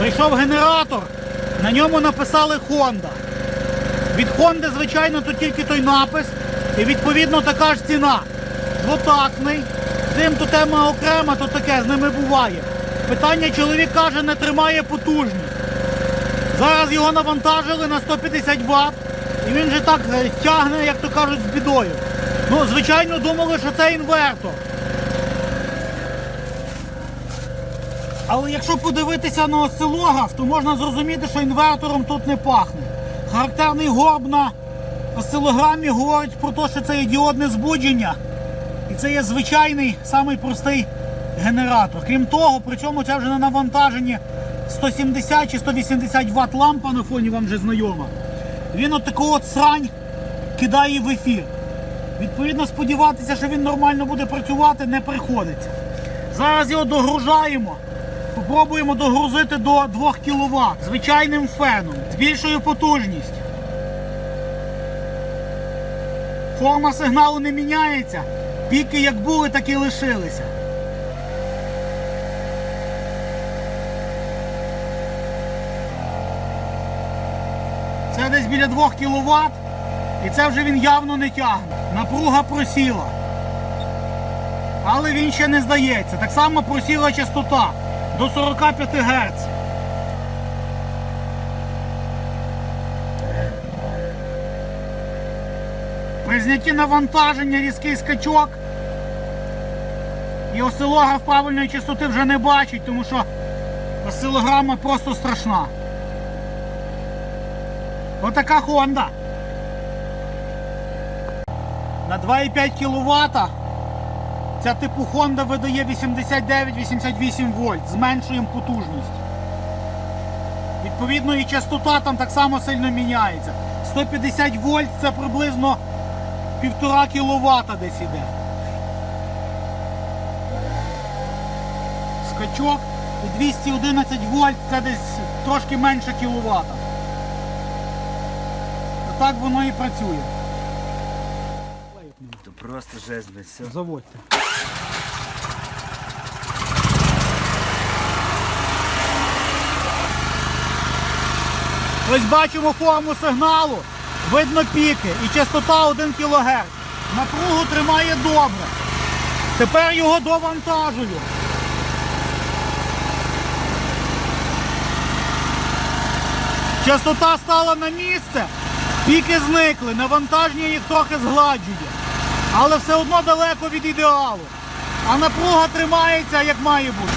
Прийшов генератор, на ньому написали Honda. Від Honda, звичайно, тут тільки той напис, і відповідно така ж ціна. Двотактний. Тим то тема окрема, то таке, з ними буває. Питання чоловік каже, не тримає потужність. Зараз його навантажили на 150 Вт, і він же так е, тягне, як то кажуть, з бідою. Ну, звичайно, думали, що це інвертор. Але якщо подивитися на осцилограф, то можна зрозуміти, що інвертором тут не пахне. Характерний горб на осцилограмі говорить про те, що це є діодне збудження. І це є звичайний, самий простий генератор. Крім того, при цьому це вже на навантаженні 170 чи 180 Вт лампа на фоні вам вже знайома. Він от таку срань кидає в ефір. Відповідно, сподіватися, що він нормально буде працювати, не приходиться. Зараз його догружаємо. Попробуємо догрузити до 2 кВт звичайним феном. Збільшую потужність. Форма сигналу не міняється. Піки як були, так і лишилися. Це десь біля 2 кВт. І це вже він явно не тягне. Напруга просіла. Але він ще не здається. Так само просіла частота до 45 Гц. При знятті навантаження різкий скачок. І осцилограф правильної частоти вже не бачить, тому що осцилограма просто страшна. Отака Honda. На 2,5 кВт ця типу Honda видає 89-88 вольт, зменшуємо потужність. Відповідно, і частота там так само сильно міняється. 150 вольт це приблизно 1,5 кВт десь іде. Скачок і 211 вольт це десь трошки менше кВт. Так воно і працює. То просто жесть, блядь, все. Заводьте. Ось бачимо форму сигналу, видно піки і частота 1 кГц. Напругу тримає добре. Тепер його довантажую. Частота стала на місце, піки зникли, навантаження їх трохи згладжує. Але все одно далеко від ідеалу. А напруга тримається як має бути.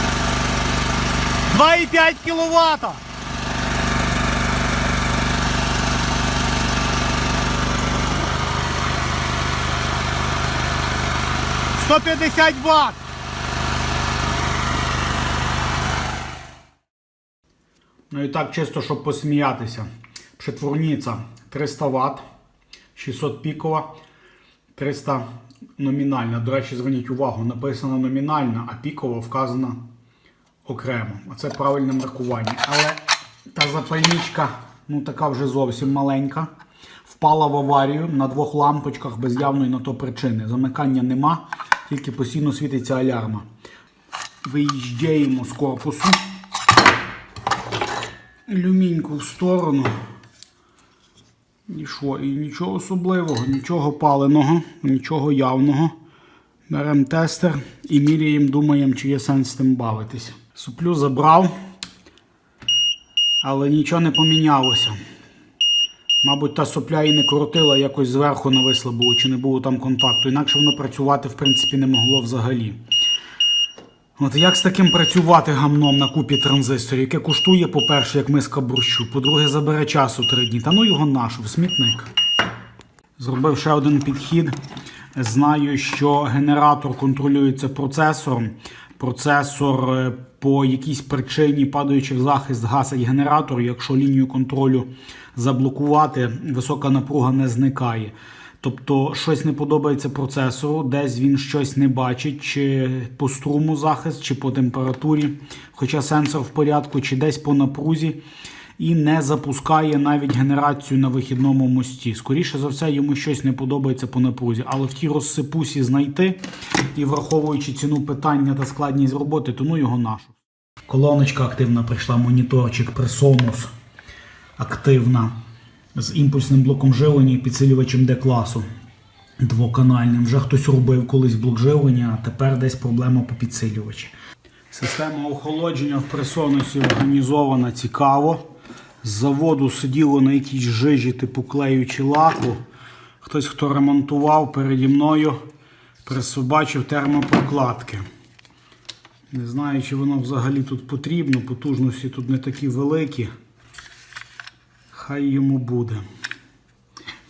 2,5 кВт. Сто п'ятдесят Вт. Ну і так чисто, щоб посміятися. Притворниця 300 Вт, 600 пікова. 300 номінальна. До речі, зверніть увагу, написано номінальна, а пікова вказана окремо. Оце правильне маркування. Але та запальничка, ну така вже зовсім маленька. Впала в аварію на двох лампочках без явної на то причини. Замикання нема, тільки постійно світиться алярма. Виїжджаємо з корпусу. Люміньку в сторону. І що? І нічого особливого, нічого паленого, нічого явного. Беремо тестер і міряємо, думаємо, чи є сенс з тим бавитись. Суплю забрав, але нічого не помінялося. Мабуть, та сопля і не крутила, якось зверху нависла було, чи не було там контакту. Інакше воно працювати, в принципі, не могло взагалі. От як з таким працювати гамном на купі транзисторів, яке коштує, по-перше, як миска борщу, по-друге, забере часу три дні. Та ну його нашу, в смітник. Зробив ще один підхід. Знаю, що генератор контролюється процесором. Процесор е, по якійсь причині, падаючи в захист, гасить генератор. Якщо лінію контролю заблокувати, висока напруга не зникає. Тобто щось не подобається процесору, десь він щось не бачить, чи по струму захист, чи по температурі, хоча сенсор в порядку, чи десь по напрузі, і не запускає навіть генерацію на вихідному мості. Скоріше за все, йому щось не подобається по напрузі. Але в тій розсипусі знайти і враховуючи ціну питання та складність роботи, то ну його нашу. Колоночка активна прийшла, моніторчик Presonus активна з імпульсним блоком живлення і підсилювачем D-класу двоканальним. Вже хтось робив колись блок живлення, а тепер десь проблема по підсилювачі. Система охолодження в пресонусі організована цікаво. З заводу сиділо на якійсь жижі типу клею чи лаку. Хтось, хто ремонтував переді мною, присобачив термопрокладки. Не знаю, чи воно взагалі тут потрібно, потужності тут не такі великі. Хай йому буде.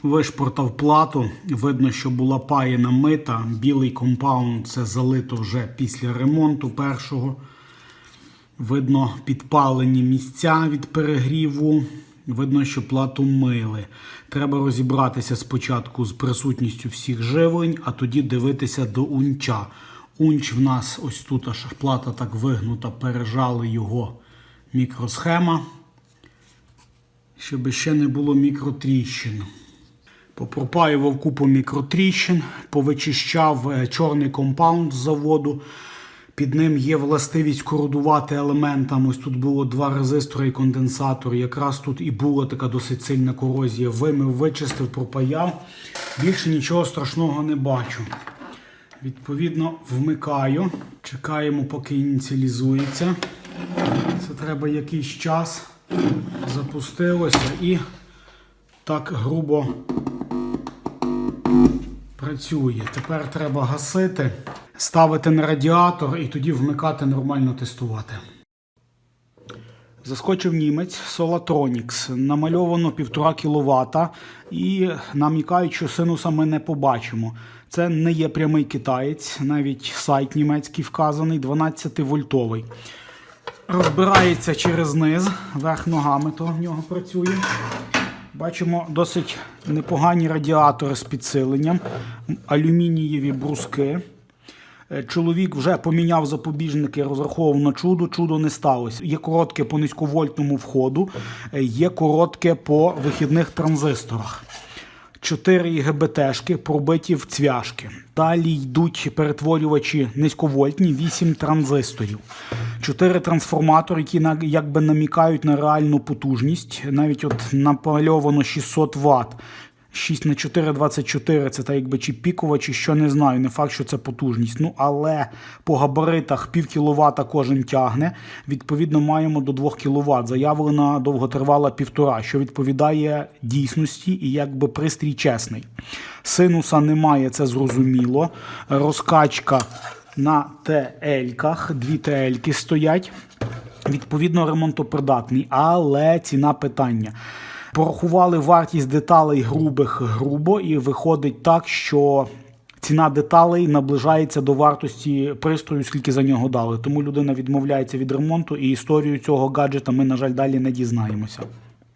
Вишпортав плату. Видно, що була паєна мита. Білий компаунд це залито вже після ремонту першого. Видно підпалені місця від перегріву. Видно, що плату мили. Треба розібратися спочатку з присутністю всіх живлень, а тоді дивитися до унча. Унч в нас ось тут аж плата так вигнута, пережали його мікросхема, щоб ще не було мікротріщин. Попропаював купу мікротріщин, повичищав е, чорний компаунд з заводу. Під ним є властивість кородувати елементам. Ось тут було два резистори і конденсатор. Якраз тут і була така досить сильна корозія. Вимив, вичистив, пропаяв. Більше нічого страшного не бачу. Відповідно, вмикаю. Чекаємо, поки ініціалізується. Це треба якийсь час. Запустилося і так грубо працює. Тепер треба гасити, ставити на радіатор і тоді вмикати нормально тестувати. Заскочив німець Solatronics. Намальовано 1,5 кВт і намікають, що синуса ми не побачимо. Це не є прямий китаєць, навіть сайт німецький вказаний, 12-вольтовий. Розбирається через низ, верх ногами то в нього працює. Бачимо досить непогані радіатори з підсиленням, алюмінієві бруски. Е, Чоловік вже поміняв запобіжники, розраховував на чудо. Чудо не сталося. Є коротке по низьковольтному входу, е, є коротке по вихідних транзисторах. 4 ГБТшки пробиті в цвяшки. Далі йдуть перетворювачі низьковольтні, 8 транзисторів. чотири трансформатори, які якби намікають на реальну потужність. Навіть от напальовано 600 Вт. 6 на 4 24 це так якби чи пікова, чи що не знаю. Не факт, що це потужність. Ну але по габаритах пів кіловата кожен тягне. Відповідно, маємо до 2 кВт. Заявлена довготривала півтора, що відповідає дійсності і якби пристрій чесний. Синуса немає, це зрозуміло. Розкачка на ТЛ-ках, дві ТЛ-ки стоять. Відповідно, ремонтопридатний, але ціна питання. Порахували вартість деталей грубих грубо, і виходить так, що ціна деталей наближається до вартості пристрою, скільки за нього дали. Тому людина відмовляється від ремонту, і історію цього гаджета ми, на жаль, далі не дізнаємося.